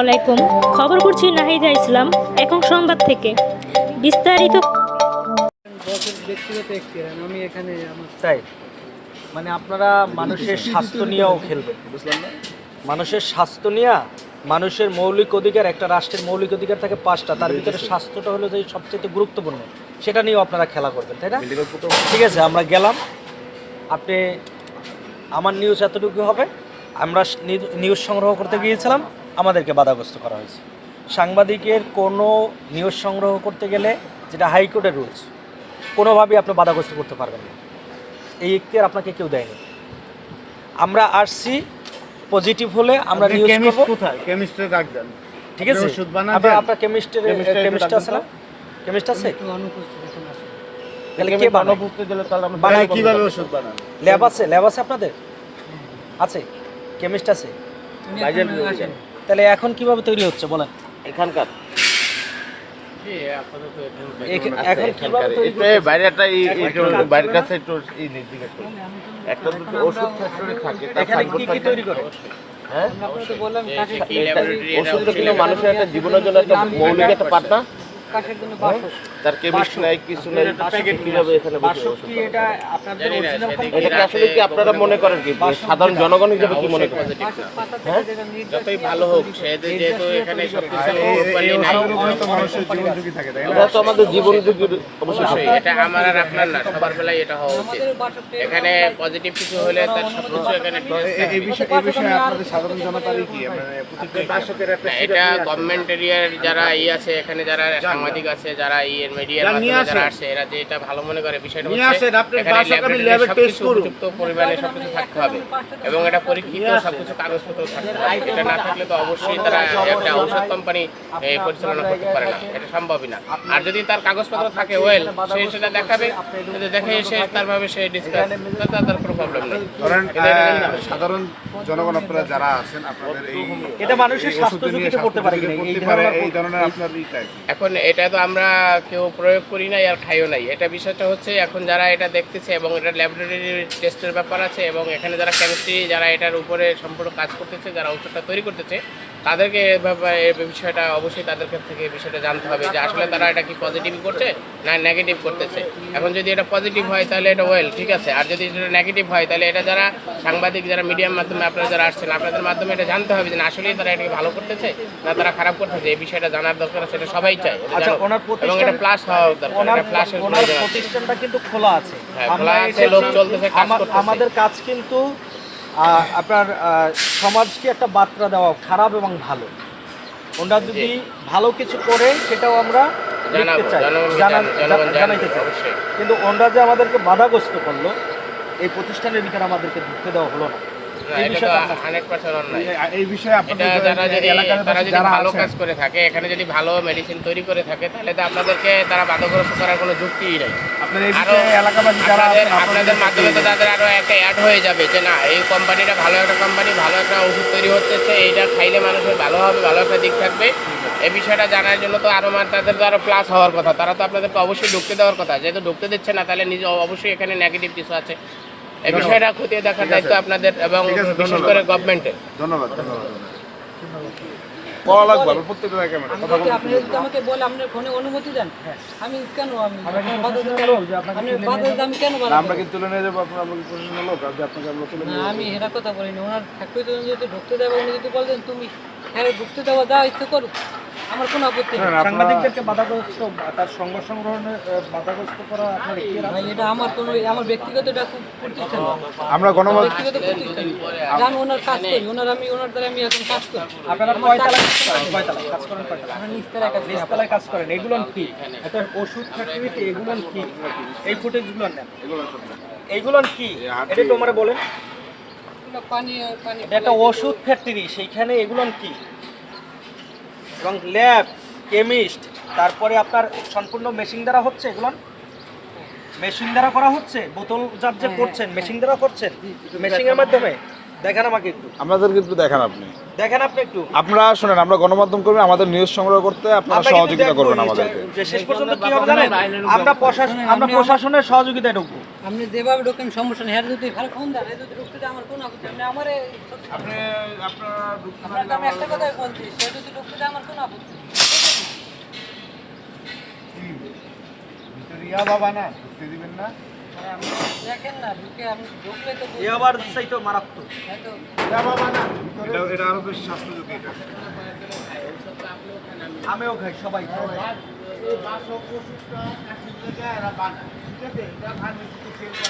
আসসালামু আলাইকুম। খবর করছি নাহিদা ইসলাম একক সংবাদ থেকে। বিস্তারিত ব্যক্তিগত আমি এখানে তাই মানে আপনারা মানুষের স্বাস্থ্য নিয়েও খেলবেন বুঝলেন না? মানুষের স্বাস্থ্য নিয়ে মানুষের মৌলিক অধিকার একটা রাষ্ট্রের মৌলিক অধিকার থাকে পাঁচটা। তার ভিতরে স্বাস্থ্যটা হলো যে সবচেয়ে গুরুত্বপূর্ণ। সেটা নিয়েও আপনারা খেলা করবেন তাই না? ঠিক আছে আমরা গেলাম। আপনি আমার নিউজ এতটুকু হবে। আমরা নিউজ সংগ্রহ করতে গিয়েছিলাম। আমাদেরকে বাধাগ্রস্ত করা হয়েছে। সাংবাদিকের কোনো নিউজ সংগ্রহ করতে গেলে যেটা হাইকোর্টের রুলস কোনোভাবেই আপনি বাধাগ্রস্ত করতে পারবেন না। এই ইখতিয়ার আপনাকে কেউ দেয়নি। আমরা আসছি পজিটিভ হলে আমরা নিউজ করব। কোথায়? কেমিস্ট্রি ঠিক আছে? আপনার? আপনার কেমিস্টের Chemist এর কেমিস্ট একটু আছে না? কেমিস্ট আছে? তাহলে কে বানায়? অনুপস্থিত দিলে তাহলে আমরা বানাই কীভাবে ওষুধ বানান? ল্যাব আছে? ল্যাব আছে আপনাদের? আছে? কেমিস্ট আছে? তাহলে এখন কীভাবে তৈরি হচ্ছে বলেন? এখানকার। একটু দুটো ওষুধ ফ্যাক্টরি থাকে তার থাকে। হ্যাঁ? কিন্তু মানুষের একটা জীবনের জন্য একটা মৌলিক একটা পার্ট না তার কেমিস্ট নাই কিছু নাই কীভাবে এখানে এটা আপনাদের এটা কি আসলে কি আপনারা মনে করেন কি? সাধারণ জনগণ হিসেবে কি মনে করেন? যতই ভালো হোক যেহেতু এখানে সবকিছু properly নাই। এটা তো আমাদের জীবন ঝুঁকির অবশ্যই এটা আমার আর আপনার না সবার বেলায় এটা হওয়া উচিত। এখানে পজিটিভ কিছু হলে তার সবকিছু এখানে এই বিষয়ে এই বিষয়ে আপনাদের সাধারণ জনতারই কি? মানে প্রতিক্রিয়া এটা গভর্নমেন্ট এরিয়ার যারা ই আছে এখানে যারা সাংবাদিক আছে যারা ই এর মিডিয়ার যারা মাধ্যমে যারা। আসে এরা যে এটা ভালো মনে করে বিষয়টা নিয়ে হচ্ছে এখানে আমি test সবকিছু করব। উপযুক্ত পরিমাণে সবকিছু থাকতে হবে এবং এটা পরীক্ষিত সবকিছু কাগজপত্র থাকতে হবে। এটা না থাকলে তো অবশ্যই তারা একটা ঔষধ কোম্পানি পরিচালনা করতে পারে না। এটা সম্ভবই না। আর যদি তার কাগজপত্র থাকে ওয়েল সে সেটা দেখাবে যদি দেখে সে তারভাবে সে ডিসকাস তার কোনো প্রবলেম নেই। সাধারণ জনগণ আপনারা যারা আছেন আপনাদের এই এটা মানুষের স্বাস্থ্য ঝুঁকিতে পড়তে পারে কিনা? এই এই ধরনের আপনার এখন এটা তো আমরা কেউ প্রয়োগ করি নাই আর খাইও নাই। এটা বিষয়টা হচ্ছে এখন যারা এটা দেখতেছে এবং এটা ল্যাবরেটরি টেস্টের ব্যাপার আছে এবং এখানে যারা কেমিস্ট্রি যারা এটার উপরে সম্পূর্ণ কাজ করতেছে, যারা ওষুধটা তৈরি করতেছে তাদেরকে এ ব্যাপারে এই বিষয়টা অবশ্যই তাদের কাছ থেকে এই বিষয়টা জানতে হবে যে আসলে তারা এটা কি পজিটিভ করছে না নেগেটিভ করতেছে। এখন যদি এটা পজিটিভ হয় তাহলে এটা ওয়েল ঠিক আছে। আর যদি এটা নেগেটিভ হয় তাহলে এটা যারা সাংবাদিক যারা মিডিয়ার মাধ্যমে আপনারা যারা আসছেন আপনাদের মাধ্যমে এটা জানতে হবে যে না আসলেই তারা এটাকে ভালো করতেছে না তারা খারাপ করতেছে। এই বিষয়টা জানার দরকার এটা সবাই চায় আচ্ছা, এবং এটা প্লাস হওয়া দরকার এটা প্লাসের। প্রতিষ্ঠানটা কিন্তু খোলা আছে। হ্যাঁ, খোলা আছে, লোক চলতেছে, কাজ আমাদের কাজ কিন্তু আপনার সমাজকে একটা বার্তা দেওয়া খারাপ এবং ভালো। ওনারা যদি ভালো কিছু করে সেটাও আমরা দেখতে চাই। জানাইতে চাই। কিন্তু ওনারা যে আমাদেরকে বাধাগ্রস্ত করল এই প্রতিষ্ঠানের ভিতরে আমাদেরকে ঢুকতে দেওয়া হলো না, এই বিষয়ে যারা ভালো কাজ করে থাকে এখানে যদি ভালো মেডিসিন তৈরি করে থাকে তাহলে তো আপনাদেরকে তারা করার কোনো যুক্তিই নেই। আরও আপনাদের আপনাদের মাধ্যমে তো তাদের আরও একটা অ্যাড হয়ে যাবে যে না এই কোম্পানিটা ভালো একটা কোম্পানি ভালো একটা ওষুধ তৈরি এইটা খাইলে মানুষের ভালো হবে ভালো একটা দিক থাকবে। এই বিষয়টা জানার জন্য তো আরও মানে তাদের তো প্লাস হওয়ার কথা। তারা তো আপনাদেরকে অবশ্যই ঢুকতে দেওয়ার কথা। যেহেতু ঢুকতে দিচ্ছে না তাহলে নিজে অবশ্যই এখানে নেগেটিভ কিছু আছে। এই বিষয়টা খতিয়ে দেখার দায়িত্ব আপনাদের এবং বিশেষ করে গভর্নমেন্টের ধন্যবাদ। আমি আমরা কি তুলে নিয়ে যাব আপনার প্রশাসনের লোক আপনাকে আমরা তুলে কথা বলিনি। ওনার ফ্যাক্টরিতে যদি ঢুকতে দেবে উনি যদি বলতেন তুমি হ্যাঁ ঢুকতে দেওয়া যা ইচ্ছে করো। আমার কোনো আপত্তি সাংবাদিকদেরকে বাধাগ্রস্ত তার সংবাদ সংগ্রহণে বাধাগ্রস্ত করা আপনার ভাই এটা আমার কোনো আমার ব্যক্তিগত এটা খুব প্রতিষ্ঠান। আমরা গণমাধ্যম ব্যক্তিগত প্রতিষ্ঠান। জান ওনার কাজ করি ওনার আমি ওনার দ্বারা আমি এখন কাজ করি। আপনারা কয়তলা কাজ করেন? কয়তলা কাজ করেন কয়তলা? আমার নিস্তার কাজ করি। নিচতলায় কাজ করেন এগুলো কি? একটা ওষুধ ফ্যাক্টরিতে এগুলো কি? এই ফুটেজগুলো নেন। এইগুলো কি? এটা তো আমরা বলেন। এগুলো পানি পানি এটা একটা ওষুধ ফ্যাক্টরি সেইখানে এগুলো কি? এবং ল্যাব কেমিস্ট তারপরে আপনার সম্পূর্ণ মেশিন দ্বারা হচ্ছে এগুলো? মেশিন দ্বারা করা হচ্ছে? বোতল জাত যে করছেন মেশিন দ্বারা করছেন? মেশিনের মাধ্যমে? দেখেন আমাকে একটু। আমাদের কিন্তু দেখান আপনি। দেখেন আপনি একটু। আপনারা শুনেন আমরা গণমাধ্যম কর্মী আমাদের নিউজ সংগ্রহ করতে আপনারা সহযোগিতা করবেন আমাদেরকে। শেষ পর্যন্ত কি হবে জানেন? আমরা প্রশাসন আমরা প্রশাসনের সহযোগিতায় ঢুকবো। আপনি যেভাবে ঢোকেন সমস্যা নেই। হ্যাঁ যদি ভালো ফোন দেন যদি ঢুকতে আমার কোনো আপত্তি আপনি আমার আপনি আপনারা আমি একটা কথাই বলছি সে যদি ঢুকতে আমার কোনো আপত্তি ইয়া বাবা না ঢুকতে দিবেন না? দেখেন না ঢুকে আপনি ঢুকলে তো এ আবার চাইতো মারাত্মক। হয়তো বাবা না এটা এটা আরও বেশি স্বাস্থ্য এটা। আমিও খাই সবাই। বাসক ওষুধটা কাশির জায়গায় এরা বানায়। 这水刚才没出清过来